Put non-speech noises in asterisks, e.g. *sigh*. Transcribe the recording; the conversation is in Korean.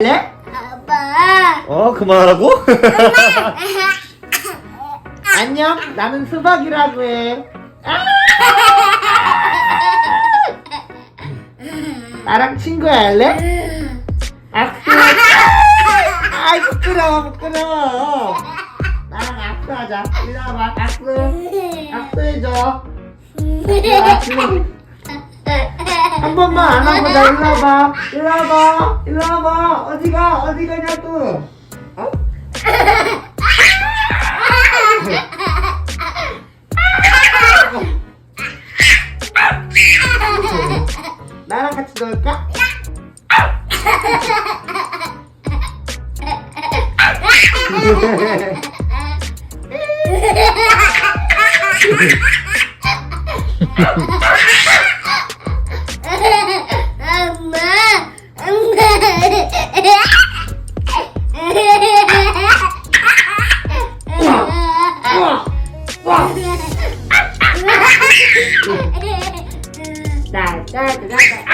할래? 아빠. 어 그만하라고? 안녕 나는 수박이라고 해 아! 나랑 친구 할래? 악수 아이 부끄러워 부끄러워 나랑 악수하자 일로 와봐 악수 악수해줘 악수 한 번만 안아보자 일로 와봐. 일로 와봐. 일로 와봐. 어디가? 어디 가냐고 어? 나랑 같이 놀까? *laughs* 엄마. 자, 자, 자, 자.